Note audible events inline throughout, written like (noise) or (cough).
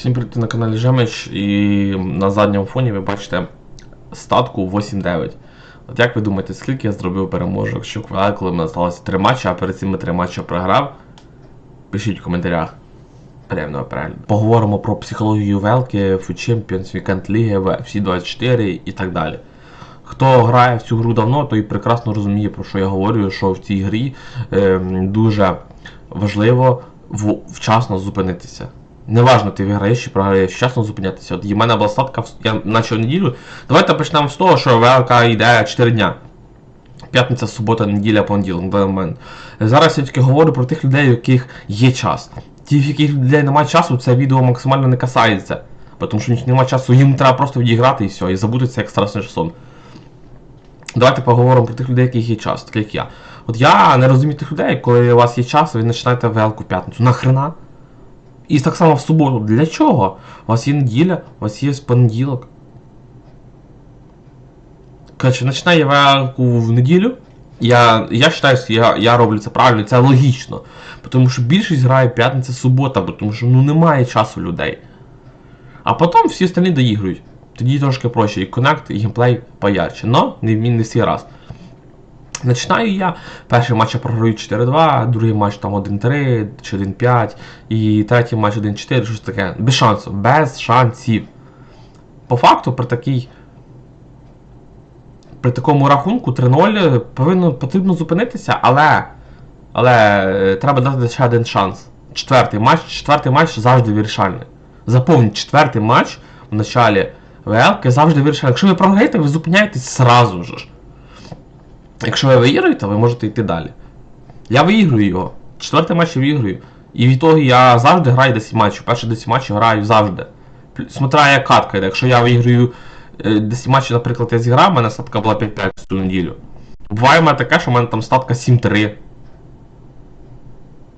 Всім привіт на каналі Жемич і на задньому фоні ви бачите статку 8-9. От як ви думаєте, скільки я зробив переможок, що коли мене залишилося 3 матчі, а перед цими 3 матчі програв? Пишіть в коментарях. Приємного перегляду. Поговоримо про психологію велки, Champions, Weekend League, FC 24 і так далі. Хто грає в цю гру давно, той прекрасно розуміє, про що я говорю, що в цій грі ем, дуже важливо вчасно зупинитися. Неважно, ти виграєш чи програєш, вчасно зупинятися. От в мене була статка, я почав неділю. Давайте почнемо з того, що ВЛК йде 4 дня. П'ятниця, субота, неділя, понеділок. на даний момент. Зараз я тільки говорю про тих людей, у яких є час. Ті, в яких людей немає часу, це відео максимально не касається. Тому що у них немає часу, їм треба просто відіграти і все, і забути це як страшний сон. Давайте поговоримо про тих людей, яких є час, таких як я. От я не розумію тих людей, коли у вас є час, ви починаєте ВЛ-ку п'ятницю. Нахрена? І так само в суботу. Для чого? У вас є неділя, у вас є понеділок. Коротше, починає ВЛ-ку в неділю. Я, я вважаю, що я, я роблю це правильно, це логічно. Тому що більшість грає п'ятниця, субота, тому що ну, немає часу людей. А потім всі остальні доігрують. Тоді трошки проще. І коннект, і геймплей поярче. Но не, не всі раз. Починаю я. Перший матч я програю 4-2, другий матч там 1-3 чи 1-5, і третій матч 1-4, щось таке. Без шансу. Без шансів. По факту, при такій. При такому рахунку 3-0 повинно, потрібно зупинитися, але. Але е, треба дати ще один шанс. Четвертий матч, четвертий матч завжди вирішальний. Запомніть, четвертий матч в началі ВЛ завжди вирішальний. Якщо ви програєте, ви зупиняєтесь сразу ж. Якщо ви виіграєте, ви можете йти далі. Я виіграю його. Четвертий матч я виіграю. І від того я завжди граю 10 матчів. Перші 10 матчів граю завжди. Смотря як катка йде. Якщо я виіграю е, 10 матчів, наприклад, я зіграв, у мене статка була 5-5 в цю неділю. Буває в мене таке, що в мене там статка 7-3.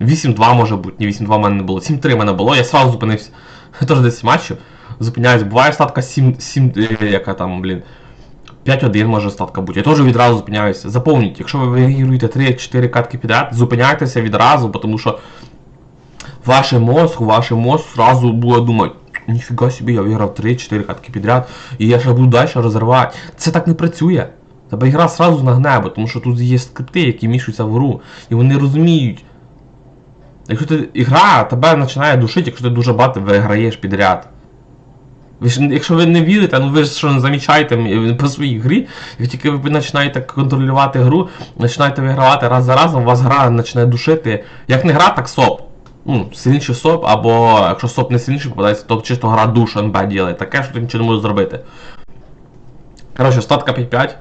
8-2 може бути, ні 8-2 в мене не було. 7-3 в мене було, я сразу зупинився. (laughs) Теж 10 матчів. Зупиняюсь. Буває статка 7, 7 е, яка там, блін. 5-1 може ставка бути. Я теж відразу зупиняюся. Заповніть, якщо ви виграєте 3-4 катки підряд, зупиняйтеся відразу, тому що ваш мозг, ваш мозг зразу буде думати, ніфіга собі, я виграв 3-4 катки підряд, і я ще буду далі розривати. Це так не працює. Тебе ігра сразу нагнеба, тому що тут є скрипти, які мішуються в гру, і вони розуміють. Якщо ти ігра тебе починає душити, якщо ти дуже багато виграєш підряд. Ж, якщо ви не вірите, ну ви ж що не замічаєте м- по своїй грі, як тільки ви починаєте контролювати гру, починаєте вигравати раз за разом, у вас гра починає душити. Як не гра, так соп. Ну, сильніший соп, або якщо соп не сильніший попадається, то чисто гра душ НБ ділить. Таке, що ти нічого не можеш зробити. Коротше, статка 5-5.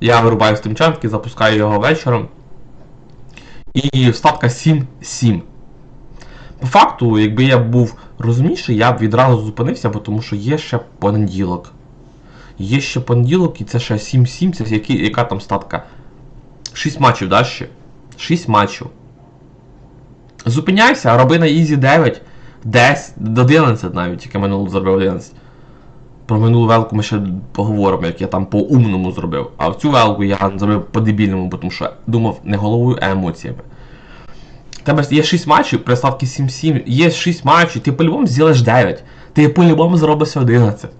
Я вирубаю стимчанки, запускаю його вечором. І статка 7-7. По факту, якби я був розумніший, я б відразу зупинився, бо тому що є ще понеділок. Є ще понеділок, і це ще 7-7, це які, яка там статка? 6 матчів, да, ще? 6 матчів. Зупиняйся, роби на Ізі 9, 10, 11 навіть, тільки минуло зробив 11. Про минулу велку ми ще поговоримо, як я там по-умному зробив. А в цю велку я зробив по-дебільному, тому що думав не головою, а емоціями. Тебе є 6 матчів, при ставці 7-7, є 6 матчів, ти по-любому зробиш 9. Ти по-любому зробиш 11.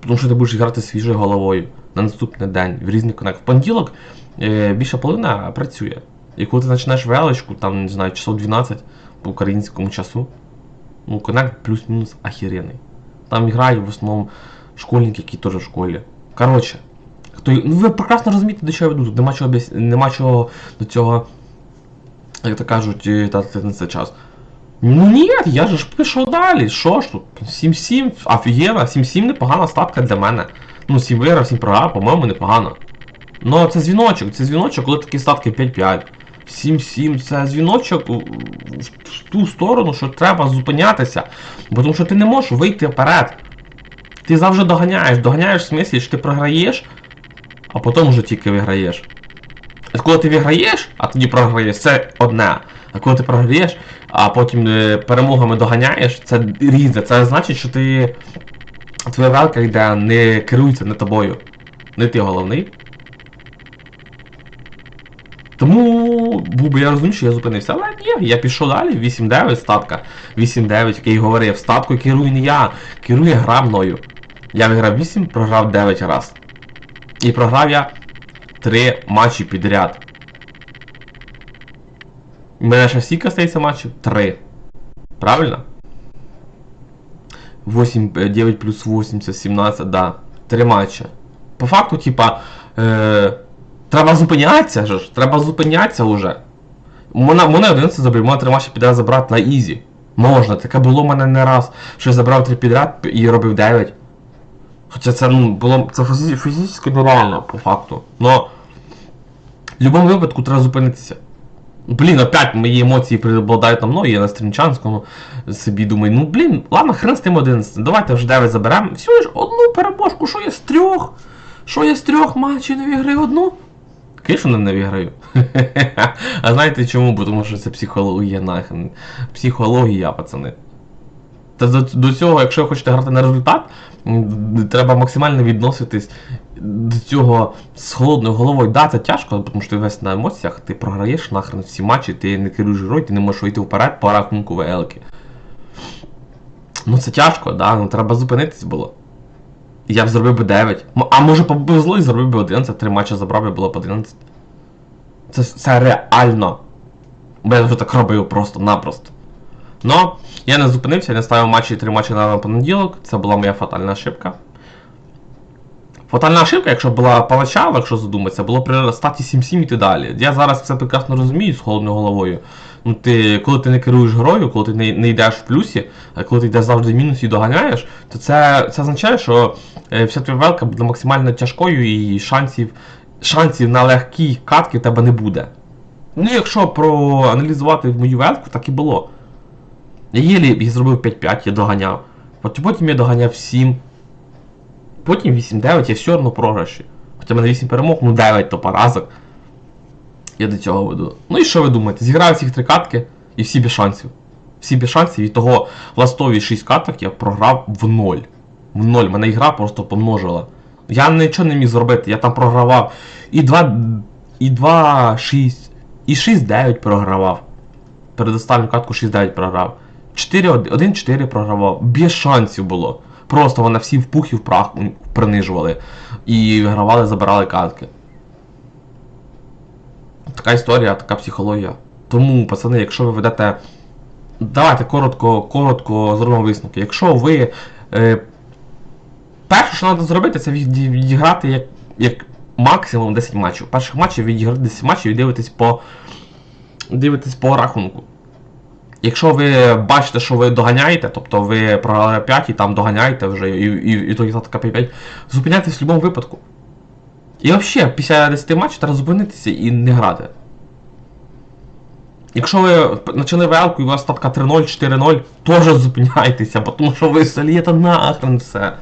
Тому що ти будеш грати свіжою головою на наступний день в різний коннект. В понеділок е, більша половина працює. І коли ти починаєш величку, там, не знаю, часов 12 по українському часу, ну, коннект плюс-мінус охеренний. Там грають в основному школьники, які теж в школі. Коротше, хто, ну ви прекрасно розумієте, до чого я веду. Тут нема чого, нема чого до цього як то кажуть, тратити на це час. Ну ні, я же ж пишу далі. Що ж тут? 7-7, офігенно, 7-7 непогана статка для мене. Ну, 7 виграв, 7 програв, по-моєму, непогано. Ну, це дзвіночок, це дзвіночок, коли такі статки 5-5. 7-7, це дзвіночок в ту сторону, що треба зупинятися. Бо тому що ти не можеш вийти вперед. Ти завжди доганяєш. Доганяєш в смислі, що ти програєш, а потім вже тільки виграєш. Коли ти виграєш, а тоді програєш, це одне. А коли ти програєш, а потім е, перемогами доганяєш, це різне. Це значить, що ти. Твоя велка йде не керується не тобою. Не ти головний. Тому був би я розумію, що я зупинився. Але ні, я пішов далі, 8-9 статка. 8-9, який говорив, статкою керує не я, керує гра мною. Я виграв 8, програв 9 раз. І програв я 3 матчі підряд. У мене ще стільки стається матчів? 3. Правильно? 8, е, 9 плюс 8 це 17, да. 3 матчі. По факту, типа, е, треба зупинятися ж. Треба зупинятися вже. Мене, мене 11 забив, мене 3 матчі підряд забрати на ізі. Можна, таке було в мене не раз. Що я забрав 3 підряд і робив 9. Хоча це ну, було це фізично нереально, по факту. Но в будь-якому випадку треба зупинитися. Блін, опять мої емоції преобладають на мною, я на стрімчанському собі думаю, ну блін, ладно, хрен з тим 11, давайте вже 9 заберемо. Всього ж одну переможку, що я з трьох? Що я з трьох матчів не виграю одну? Звісно, не виграю. (laughs) а знаєте чому? Бо Тому що це психологія нахрен. Психологія, пацани. Та до, цього, якщо ви хочете грати на результат, треба максимально відноситись до цього з холодною головою. Да, це тяжко, тому що ти весь на емоціях, ти програєш нахрен всі матчі, ти не керуєш грою, ти не можеш вийти вперед по рахунку ВЛки. Ну це тяжко, да, ну треба зупинитись було. Я б зробив би 9. А може повезло і зробив би 11, три матчі забрав би було б 11. Це, це реально. Бо я вже так робив просто-напросто. Но я не зупинився, я не ставив матчі три матчі на понеділок. Це була моя фатальна ошибка. Фатальна ошибка, якщо була поначалу, якщо задуматися, було при статі 7-7 і далі. Я зараз це прекрасно розумію з холодною головою. Ну, ти, коли ти не керуєш грою, коли ти не, не йдеш в плюсі, а коли ти йдеш завжди в мінусі і доганяєш, то це, це означає, що е, вся твоя велка буде максимально тяжкою і шансів, шансів на легкі катки в тебе не буде. Ну, якщо проаналізувати мою велку, так і було. Я єлі я зробив 5-5, я доганяв. Потім, я доганяв 7. Потім 8-9, я все одно програші. Хоча мене 8 перемог, ну 9 то поразок. Я до цього веду. Ну і що ви думаєте? Зіграю ці три катки і всі без шансів. Всі без шансів, і того ластові 6 каток я програв в ноль. В ноль. Мене ігра просто помножила. Я нічого не міг зробити, я там програвав і 2, і 2 6, і 6-9 програвав. Перед останню катку 6-9 програв. 1-4 програвав. Без шансів було. Просто вони всі в пух і в прах принижували. І вигравали, забирали катки. Така історія, така психологія. Тому, пацани, якщо ви ведете. Давайте коротко, коротко зробимо висновки. Якщо ви. Е, перше, що треба зробити, це відіграти як, як максимум 10 матчів. Перших матчів відіграти 10 матчів і дивитесь по. Дивитесь по рахунку. Якщо ви бачите, що ви доганяєте, тобто ви програли 5 і там доганяєте вже, і, і, і тоді така 5-5, зупиняйтесь в будь-якому випадку. І взагалі, після 10 матчів треба зупинитися і не грати. Якщо ви почали велку і у вас статка 3-0, 4-0, теж зупиняйтеся, тому що ви солієте нахрен все.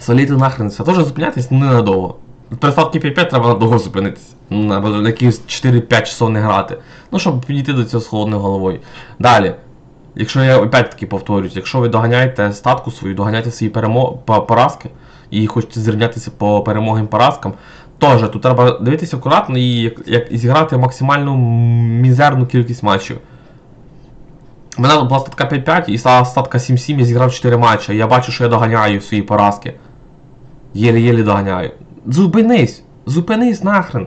Солієте нахрен все. Теж зупиняйтесь ненадовго. При ставці 5-5 треба надовго зупинитися. Ну, Або на якісь 4-5 часов не грати. Ну, щоб підійти до цього з холодною головою. Далі. Якщо я опять-таки повторюсь, якщо ви доганяєте статку свою, доганяєте свої перемо... поразки і хочете зрівнятися по перемогам поразкам, теж тут треба дивитися акуратно і як, як зіграти максимальну мізерну кількість матчів. У мене була статка 5-5 і стала статка 7-7, я зіграв 4 матчі. Я бачу, що я доганяю свої поразки. Єлі-єлі доганяю. Зупинись! Зупинись нахрен!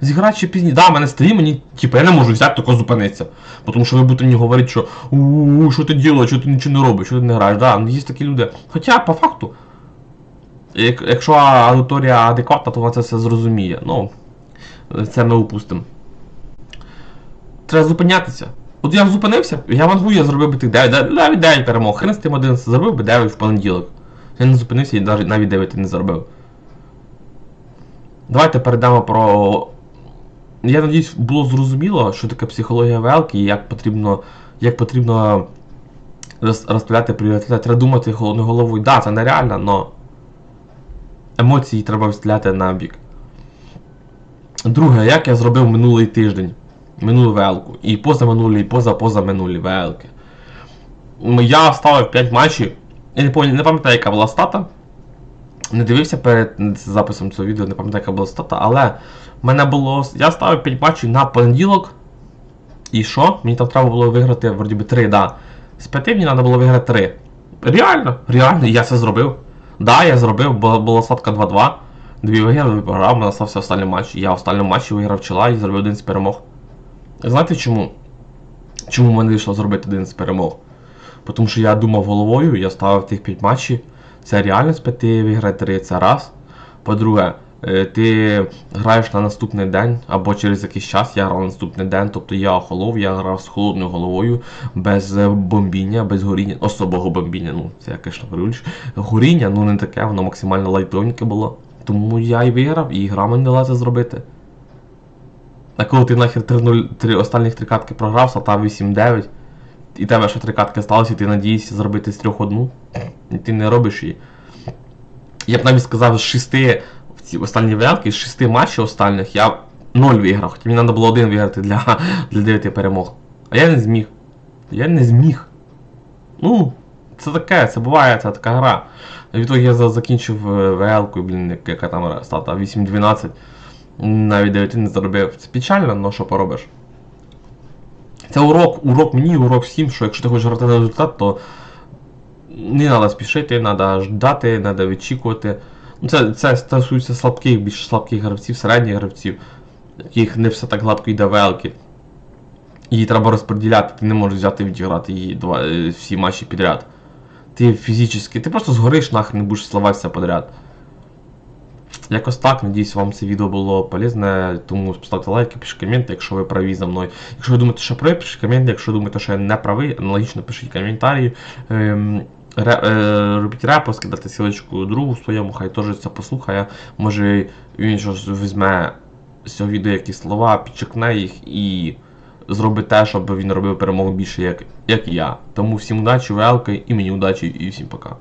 Зіграти ще пізніше. Да, мене стрім, мені, типу, я не можу взяти тако зупинитися. Тому що ви будете мені говорити, що у що ти робиш, що ти нічого не робиш, що ти не граєш. Да, ну є такі люди. Хоча, по факту, як, якщо аудиторія адекватна, то вона це все зрозуміє. Ну, це ми упустимо. Треба зупинятися. От я зупинився, я вангую, я зробив би тих 9, навіть 9 перемог. Хрен з тим 11, зробив би 9 в понеділок. Я не зупинився і навіть 9 не зробив. Давайте перейдемо про. Я надіюсь, було зрозуміло, що таке психологія велки і як потрібно, як потрібно розставляти пріоритети. Треба думати головою. Да, це нереально, але емоції треба відстріляти на бік. Друге, як я зробив минулий тиждень, минулу велку. І позаминулі, і поза-позаминулі велки. Я ставив 5 матчів. Я не пам'ятаю, яка була стата. Не дивився перед записом цього відео, не пам'ятаю, яка була стата, але в мене було. Я ставив 5 матчів на понеділок. І що? Мені там треба було виграти вроді би 3, да. З 5 мені треба було виграти 3. Реально, реально, я це зробив. Да, я зробив, була, була статка 2-2. Дві виграв, програв, мене стався останній матч. Я в останньому матчі виграв чола і зробив один з перемог. Знаєте чому? Чому в мене вийшло зробити один з перемог? Тому що я думав головою, я ставив тих 5 матчів. Це реально з 5 виграти 3, це раз. По-друге, е, ти граєш на наступний день, або через якийсь час я грав на наступний день, тобто я охолов, я грав з холодною головою, без е, бомбіння, без горіння, особого бомбіння, ну це я, звісно, говорю. Горіння, ну не таке, воно максимально лайтовеньке було. Тому я і виграв, і гра мені дала це зробити. А коли ти нахер 3-0, три останніх три катки програв, став 8-9, і тебе ще три катки сталося, і ти надієшся зробити з трьох одну, і ти не робиш її. Я б навіть сказав, з шести в ці останні варіанти, з шести матчів останніх я 0 виграв. Хоча мені треба було один виграти для, для 9 перемог. А я не зміг. Я не зміг. Ну, це таке, це буває, це така гра. Відтоді я закінчив ВЛ-ку, блін, яка там стата 8-12. Навіть 9 не заробив. Це печально, але що поробиш. Це урок, урок мені, урок всім, що якщо ти хочеш грати на результат, то не треба спішити, треба ждати, треба відчікувати. Ну, Це, це стосується слабких, більш слабких гравців, середніх гравців, яких не все так гладко йде велки. Її треба розподіляти, ти не можеш взяти і відіграти її два, е, всі матчі підряд. Ти фізично, ти просто згориш нахрен, не будеш славатися подряд. Якось так, надіюсь, вам це відео було полезне, тому поставте лайки, пишіть коменти, якщо ви праві за мною. Якщо ви думаєте, що правий, пишіть коменти, якщо думаєте, що я не правий, аналогічно пишіть коментарі. Ем, ре, е, робіть репост, кидати силочку другу своєму, хай теж це послухає. Може він щось візьме з цього відео якісь слова, підчекне їх і зробить те, щоб він робив перемогу більше, як, як і я. Тому всім удачі, велки, і мені удачі, і всім пока.